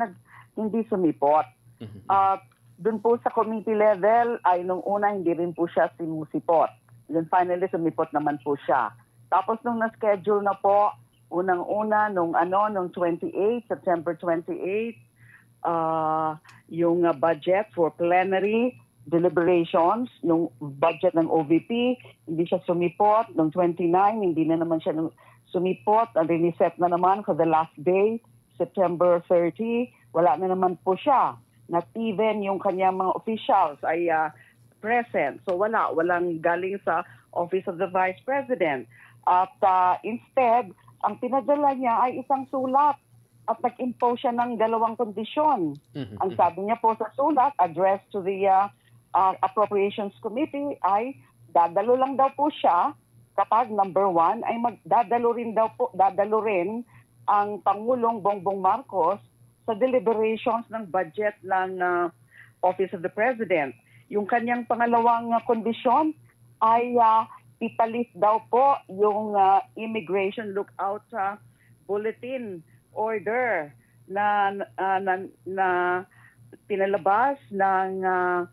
nag, hindi sumipot. Mhm. At doon po sa committee level ay nung una hindi rin po siya simusipot. Then finally sumipot naman po siya. Tapos nung na-schedule na po, unang-una nung ano, nung 28, September 28, ah yung ah, budget for plenary deliberations, yung budget ng OVP, hindi siya sumipot. Nung 29, hindi na naman siya sumipot. Ang riniset na naman for the last day, September 30, wala na naman po siya. Not even yung kanyang mga officials ay ah, present. So wala, walang galing sa Office of the Vice President. At ah, instead, ang pinadala niya ay isang sulat at nag-impose siya ng dalawang kondisyon. Mhm. Ang sabi niya po sa sulat, addressed to the uh, uh, Appropriations Committee, ay dadalo lang daw po siya kapag number one ay magdadalo rin daw po, dadalo rin ang Pangulong Bongbong Marcos sa deliberations ng budget ng uh, Office of the President. Yung kanyang pangalawang uh, kondisyon ay uh, ipalit daw po yung uh, immigration lookout uh, bulletin order na uh, na, na pinalabas ng uh,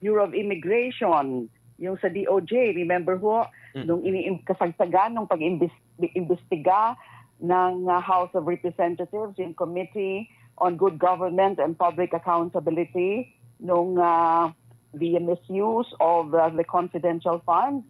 Bureau of Immigration, yung sa DOJ. Remember ho, Mm. nung iniimbestigahan, nung pag-imbestiga ng uh, House of Representatives, yung Committee on Good Government and Public Accountability, nung uh, the misuse of uh, the confidential funds,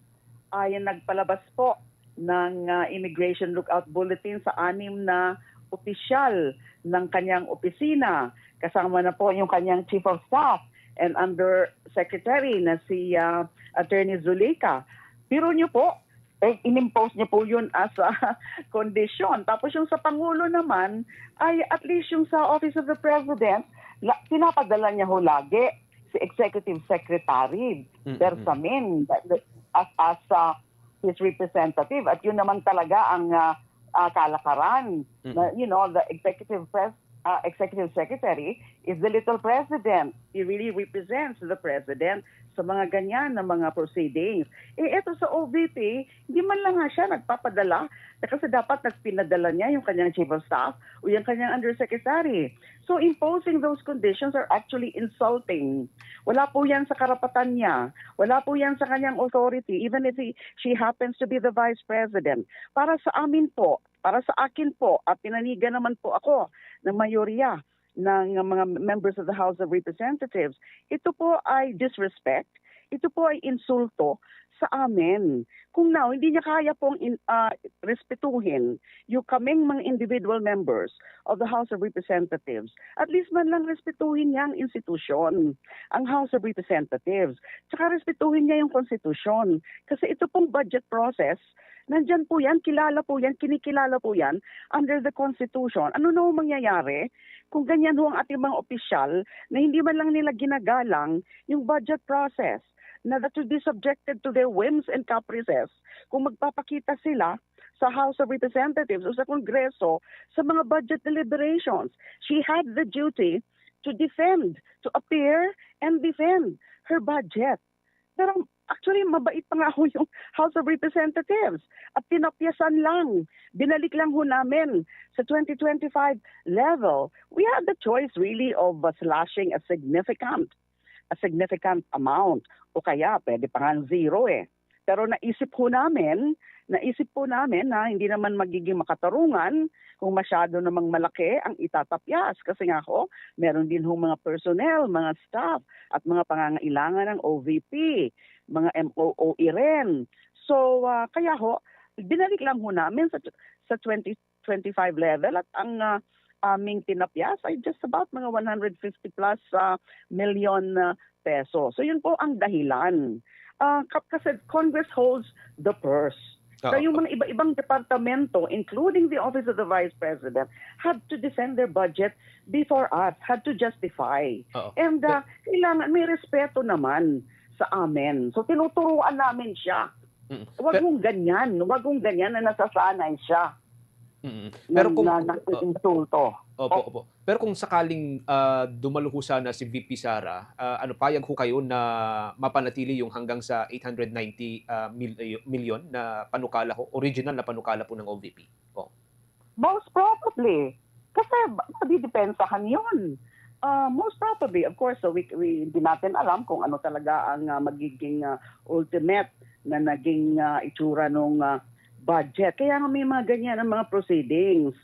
ay nagpalabas po ng uh, Immigration Lookout Bulletin sa anim na opisyal ng kanyang opisina. Kasama na po yung kanyang Chief of Staff and Under Secretary na si uh, Attorney Zuleika. Pero niyo po, eh, inimpose niya po yun as a condition. Tapos yung sa Pangulo naman, ay at least yung sa Office of the President, la, pinapadala niya ho lagi si Executive Secretary Mhm. Bersamin as, as uh, his representative. At yun naman talaga ang uh, uh, kalakaran. Mhm. Na, you know, the Executive Pres uh, Executive Secretary is the little president. He really represents the president sa mga ganyan na mga proceedings. Eh, eto sa OVP, hindi man lang nga siya nagpapadala eh, kasi dapat nagpinadala niya yung kanyang chief of staff o yung kanyang undersecretary. So imposing those conditions are actually insulting. Wala po yan sa karapatan niya. Wala po yan sa kanyang authority, even if he, she happens to be the vice president. Para sa amin po, para sa akin po, at pinanigan naman po ako ng mayorya ng mga members of the House of Representatives, ito po ay disrespect, ito po ay insulto sa amin. Kung now, hindi niya kaya pong in, ah, respetuhin yung kaming mga individual members of the House of Representatives, at least man lang respetuhin niya ang institusyon, ang House of Representatives. Tsaka respetuhin niya yung konstitusyon. Kasi ito pong budget process, nandyan po yan, kilala po yan, kinikilala po yan under the Constitution. Ano na ho mangyayari kung ganyan ho ang ating mga opisyal na hindi man lang nila ginagalang yung budget process na that will be subjected to their whims and caprices kung magpapakita sila sa House of Representatives o sa Kongreso sa mga budget deliberations. She had the duty to defend, to appear and defend her budget. Pero mabait pa nga ho yung House of Representatives. At pinapyasan lang. Binalik lang ho namin sa 2025 level. We had the choice really of uh, slashing a significant a significant amount. O kaya, pwede pa nga zero eh. Pero naisip ho namin, naisip po namin na hindi naman magiging makatarungan kung masyado namang malaki ang itatapyas. Kasi nga ho, meron din ho mga personnel, mga staff, at mga pangangailangan ng OVP, mga MOOE rin. So, ah, kaya ho, binalik lang ho namin sa, sa 2025 level at ang ah, aming tinapyas ay just about mga 150 plus ah, million ah, peso. So yun po ang dahilan. Ah, kap- kasi Congress holds the purse. So Oo. yung mga iba-ibang departamento, including the Office of the Vice President, had to defend their budget before us, had to justify. Oo. And uh, kailangan may respeto naman sa amin. So tinuturuan namin siya. Mm. Huwag mong ganyan. Huwag mong ganyan na nasasanay siya. Mm. Pero kung na, na, insulto. Opo, opo. Pero kung sakaling ah, dumalo ho sana si VP Sara, ah, ano payag ho kayo na mapanatili yung hanggang sa 890 ah, mil- million na panukala ho, original na panukala po ng OVP? Po. Most probably. Kasi madidepensahan yun. Uh, most probably, of course, so we, we, hindi natin alam kung ano talaga ang uh, magiging uh, ultimate na naging uh, itsura ng budget. Kaya nga may mga ganyan ang mga proceedings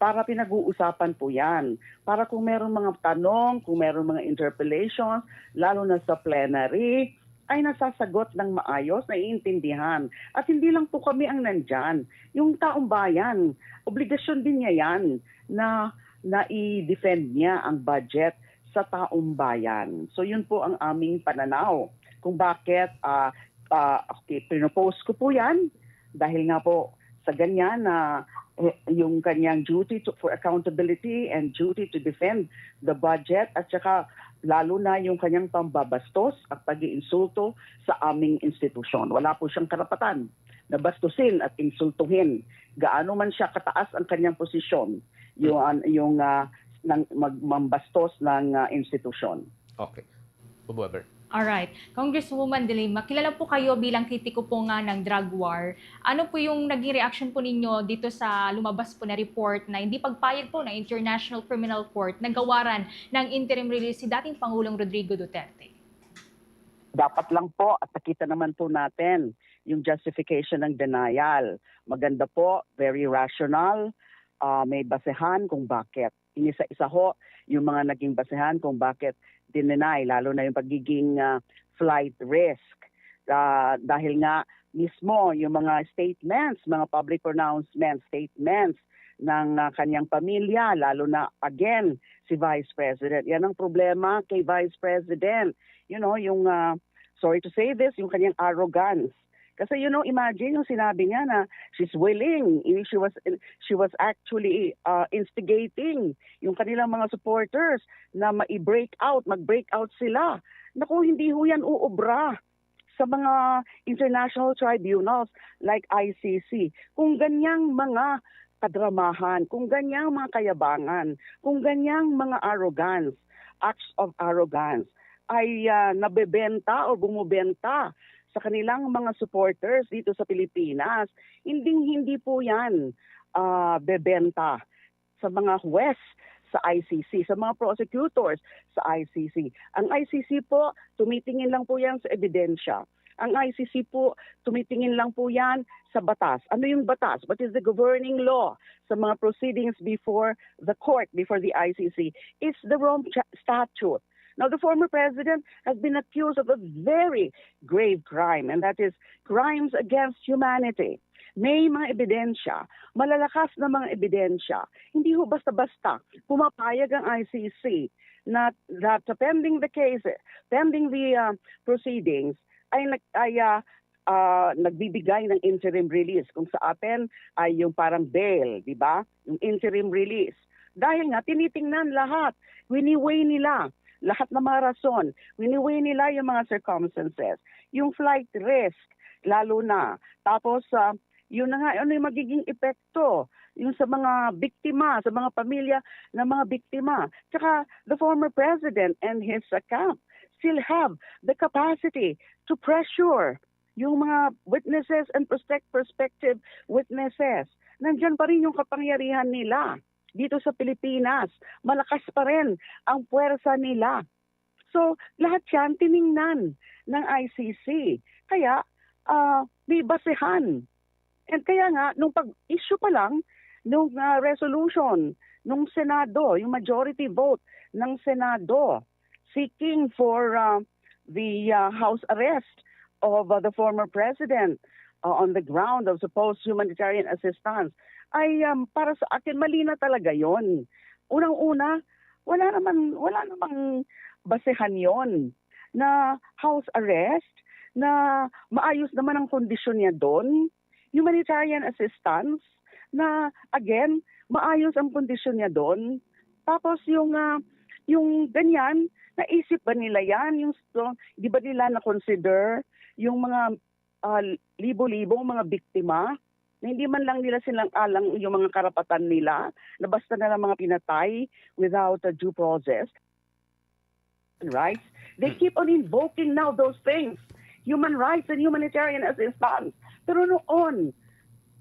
para pinag-uusapan po yan. Para kung meron mga tanong, kung meron mga interpellations, lalo na sa plenary, ay nasasagot ng maayos, naiintindihan. At hindi lang po kami ang nandyan. Yung taong bayan, obligasyon din niya yan na, na i-defend niya ang budget sa taong bayan. So yun po ang aming pananaw kung bakit uh, uh, okay, pinopose ko po yan dahil nga po sa ganyan na uh, yung kanyang duty to, for accountability and duty to defend the budget at saka lalo na yung kanyang pambabastos at pag-iinsulto sa aming institusyon. Wala po siyang karapatan na bastusin at insultuhin. Gaano man siya kataas ang kanyang posisyon, yung, yung uh, ng, magmambastos ng uh, institusyon. Okay. Weber. Alright. Congresswoman De Lima, kilala po kayo bilang kritiko po nga ng drug war. Ano po yung naging reaction po ninyo dito sa lumabas po na report na hindi pagpayag po ng International Criminal Court na gawaran ng interim release si dating Pangulong Rodrigo Duterte? Dapat lang po at nakita naman po natin yung justification ng denial. Maganda po, very rational, uh, may basehan kung bakit. Inisa-isa ho yung mga naging basehan kung bakit dinenay, lalo na yung pagiging uh, flight risk. Uh, dahil nga mismo yung mga statements, mga public pronouncements, statements ng uh, kanyang pamilya, lalo na again si Vice President. Yan ang problema kay Vice President. You know, yung, uh, sorry to say this, yung kanyang arrogance. Kasi you know, imagine yung sinabi niya na she's willing, she was she was actually uh, instigating yung kanilang mga supporters na ma-break out, mag-break out sila. Naku, hindi ho yan uubra sa mga international tribunals like ICC. Kung ganyang mga kadramahan, kung ganyang mga kayabangan, kung ganyang mga arrogance, acts of arrogance, ay uh, nabebenta o bumubenta sa kanilang mga supporters dito sa Pilipinas, hindi hindi po 'yan uh, bebenta sa mga huwes sa ICC, sa mga prosecutors sa ICC. Ang ICC po, tumitingin lang po yan sa ebidensya. Ang ICC po, tumitingin lang po yan sa batas. Ano yung batas? What is the governing law sa mga proceedings before the court, before the ICC? It's the Rome Statute. Now, the former president has been accused of a very grave crime, and that is crimes against humanity. May mga ebidensya, malalakas na mga ebidensya. Hindi ho basta-basta pumapayag ang ICC na that pending the case, pending the uh, proceedings, ay, ay uh, uh, nagbibigay ng interim release. Kung sa atin ay yung parang bail, di ba? Yung interim release. Dahil nga, tinitingnan lahat. Winiweigh nila lahat ng mga rason. Winiweigh nila yung mga circumstances. Yung flight risk, lalo na. Tapos, uh, yun na nga, ano yung magiging epekto yung sa mga biktima, sa mga pamilya ng mga biktima. Tsaka, the former president and his uh, camp still have the capacity to pressure yung mga witnesses and prospect perspective witnesses. Nandyan pa rin yung kapangyarihan nila dito sa Pilipinas. Malakas pa rin ang puwersa nila. So, lahat yan tiningnan ng ICC. Kaya, uh, may basehan. And kaya nga, nung pag-issue pa lang, nung uh, resolution, nung Senado, yung majority vote ng Senado, seeking for uh, the uh, house arrest of uh, the former president uh, on the ground of supposed humanitarian assistance, ay um, para sa akin mali na talaga 'yon. Unang-una, wala naman wala namang basehan 'yon na house arrest na maayos naman ang kondisyon niya doon. Humanitarian assistance na again, maayos ang kondisyon niya doon. Tapos yung uh, yung ganyan, naisip ba nila yan? Yung, so, di ba nila na-consider yung mga uh, libo-libo mga biktima na hindi man lang nila silang alang yung mga karapatan nila, na basta na lang mga pinatay without a due process. Right? They keep on invoking now those things. Human rights and humanitarian assistance. Pero noon,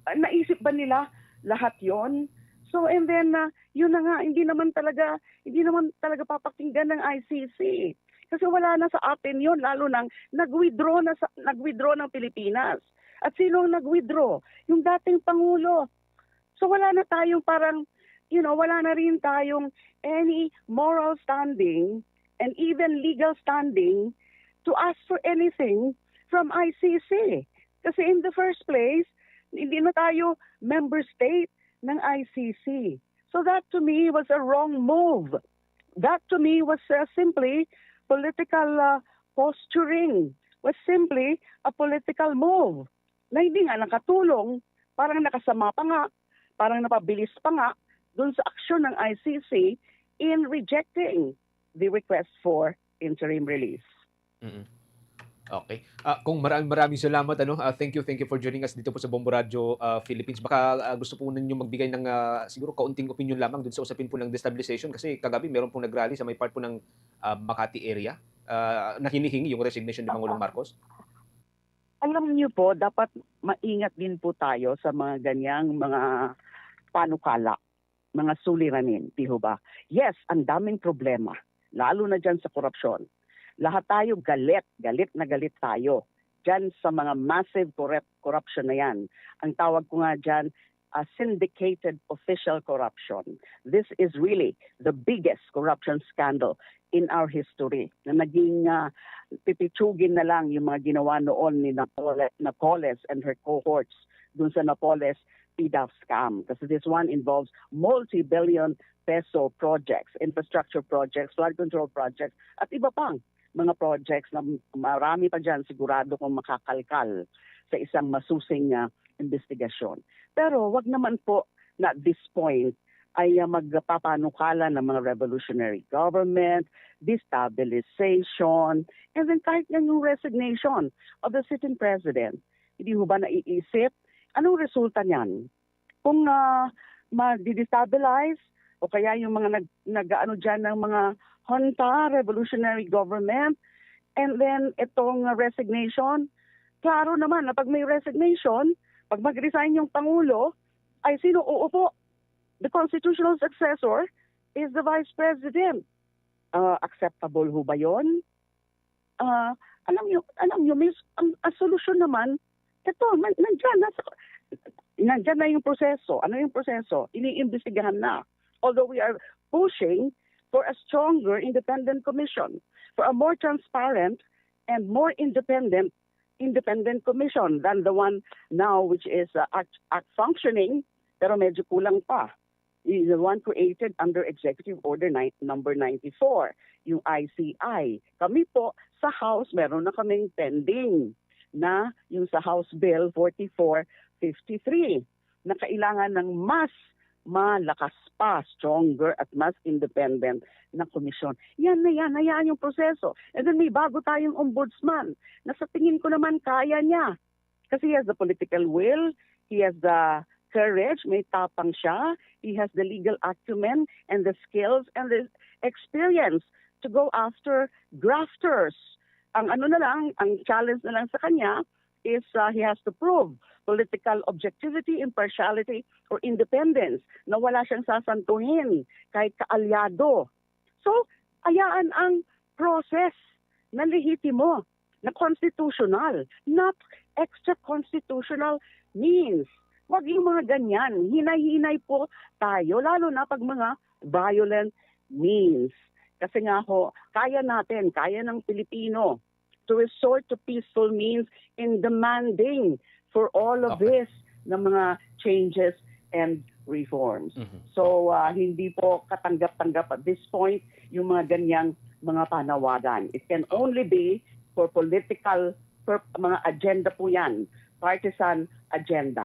naisip ba nila lahat yon So and then uh, yun na nga hindi naman talaga hindi naman talaga papakinggan ng ICC. Kasi wala na sa atin yun lalo nang nag-withdraw na sa, nag-withdraw ng Pilipinas. At sino ang nag-withdraw? Yung dating pangulo. So wala na tayong parang you know, wala na rin tayong any moral standing and even legal standing to ask for anything from ICC. Kasi in the first place, hindi na tayo member state ng ICC. So that to me was a wrong move. That to me was uh, simply political uh, posturing, was simply a political move na hindi nga nakatulong, parang nakasama pa nga, parang napabilis pa nga dun sa aksyon ng ICC in rejecting the request for interim release. Mm-mm. Okay. Ah, kung maraming maraming salamat ano. ah, thank you, thank you for joining us dito po sa Bombo Radio ah, Philippines. Baka ah, gusto po ninyo magbigay ng ah, siguro kaunting opinion lamang dun sa usapin po ng destabilization kasi kagabi meron pong nagrally sa may part po ng ah, Makati area ah, na hinihingi yung resignation ni Pangulong Marcos. Alam niyo po, dapat maingat din po tayo sa mga ganyang mga panukala, mga suliranin, di ba? Yes, ang daming problema, lalo na dyan sa korupsyon. Lahat tayo galit, galit na galit tayo dyan sa mga massive corrupt, corruption na yan. Ang tawag ko nga dyan, uh, syndicated official corruption. This is really the biggest corruption scandal in our history na naging uh, pipitsugin na lang yung mga ginawa noon ni Napoles, Napoles and her cohorts dun sa Napoles PDAF scam. Kasi this one involves multi-billion peso projects, infrastructure projects, flood control projects, at iba pang mga projects na marami pa dyan sigurado kung makakalkal sa isang masusing uh, investigasyon. Pero wag naman po na at this point ay uh, magpapanukala ng mga revolutionary government, destabilization, and then kahit yung resignation of the sitting president. Hindi ho ba naiisip? Anong resulta niyan? Kung uh, ma-destabilize o kaya yung mga nag, nag-ano dyan ng mga junta, revolutionary government, and then itong resignation, klaro naman na pag may resignation, pag mag-resign yung Pangulo, ay sino uupo? The constitutional successor is the Vice President. Uh, acceptable ho ba yun? Uh, alam niyo, alam niyo, miss, ang, ang solusyon naman, ito, nan- nandyan, nasa, nandyan na yung proseso. Ano yung proseso? Iniimbestigahan na. Although we are pushing for a stronger independent commission, for a more transparent and more independent independent commission than the one now which is uh, act, act functioning pero medyo kulang pa. Is the one created under Executive Order ni- number 94, yung ICI. Kami po sa House meron na kaming pending na yung sa House Bill 4453 na kailangan ng mas malakas pa, stronger at mas independent na komisyon. Yan na yan, hayaan yung proseso. And then may bago tayong ombudsman na sa tingin ko naman kaya niya. Kasi he has the political will, he has the courage, may tapang siya, he has the legal acumen and the skills and the experience to go after grafters. Ang ano na lang, ang challenge na lang sa kanya is uh, he has to prove political objectivity, impartiality, or independence na wala siyang sasantuhin kahit kaalyado. So, ayaan ang process na lehitimo, na constitutional, not extra-constitutional means. Huwag yung mga ganyan. Hinay-hinay po tayo, lalo na pag mga violent means. Kasi nga ho, kaya natin, kaya ng Pilipino to resort to peaceful means in demanding for all of Okay. this na mga changes and reforms. Mhm. So uh, hindi po katanggap-tanggap at this point yung mga ganyang mga panawagan. It can only be for political, for mga agenda po yan, partisan agenda.